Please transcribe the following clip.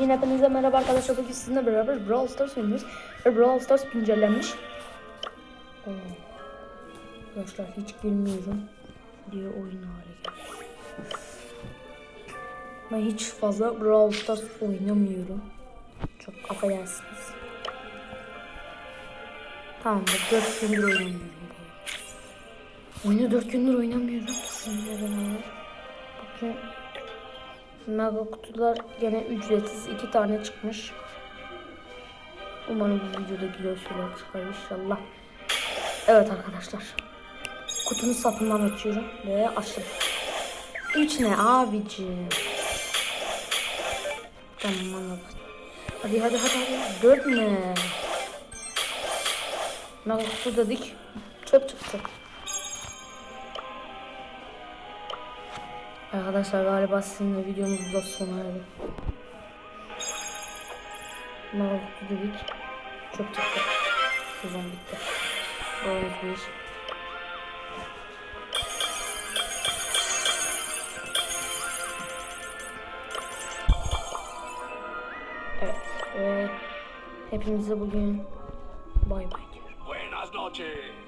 Yine hepinize merhaba arkadaşlar. Bugün sizinle beraber Brawl Stars oynuyoruz. Ve Brawl Stars güncellenmiş. Oo. Arkadaşlar hiç gülmüyorum diye oyun hale. Ben hiç fazla Brawl Stars oynamıyorum. Çok affedersiniz. Tamamdır. 4 gündür oynamıyorum. Oyunu 4 gündür oynamıyorum. Sizinle beraber. Bugün Mega kutular gene ücretsiz iki tane çıkmış. Umarım bu videoda güzel şeyler çıkar inşallah. Evet arkadaşlar. Kutunun sapından açıyorum ve açtım. 3 ne abicim? Tamam anladım. Hadi hadi hadi hadi. 4 ne? Mega kutu dedik. Çöp çıktı. Arkadaşlar galiba sizinle videomuz da sona erdi. Naruto dedik. Çok çıktı. Sezon bitti. Doğru bir. Evet. Ve hepinize bugün bay bay diyorum. Buenas noches.